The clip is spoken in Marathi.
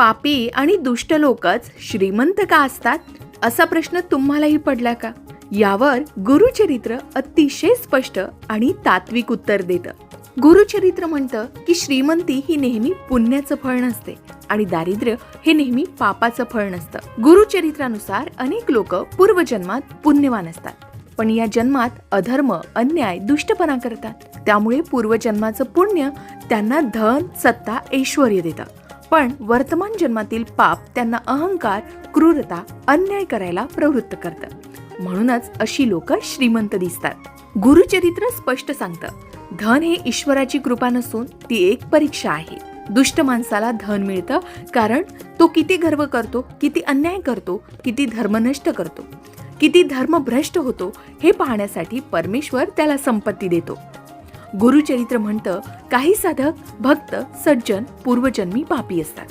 पापी आणि दुष्ट लोकच श्रीमंत का असतात? असा प्रश्न तुम्हालाही पडला का? यावर गुरुचरित्र अतिशय स्पष्ट आणि तात्विक उत्तर देतं. गुरुचरित्र म्हणतं की श्रीमंती ही नेहमी पुण्याचं फळ नसते आणि दारिद्र्य हे नेहमी पापाचं फळ नसतं. गुरुचरित्रानुसार अनेक लोक पूर्वजन्मात पुण्यवान असतात. पण या जन्मात अधर्म अन्याय दुष्टपणा करतात. त्यामुळे पूर्वजन्माचं पुण्य त्यांना धन सत्ता ऐश्वर देतं. पण वर्तमान जन्मातील पाप त्यांना अहंकार क्रूरता अन्याय करायला प्रवृत्त करतं. म्हणूनच अशी लोक श्रीमंत दिसतात. गुरुचरित्र स्पष्ट सांगतं. धन हे ईश्वराची कृपा नसून ती एक परीक्षा आहे. दुष्ट माणसाला धन मिळतं कारण तो किती गर्व करतो किती अन्याय करतो किती धर्मनष्ट करतो. किती धर्मभ्रष्ट होतो हे पाहण्यासाठी परमेश्वर त्याला संपत्ती देतो. गुरुचरित्र म्हणतं काही साधक भक्त सज्जन पूर्वजन्मी पापी असतात.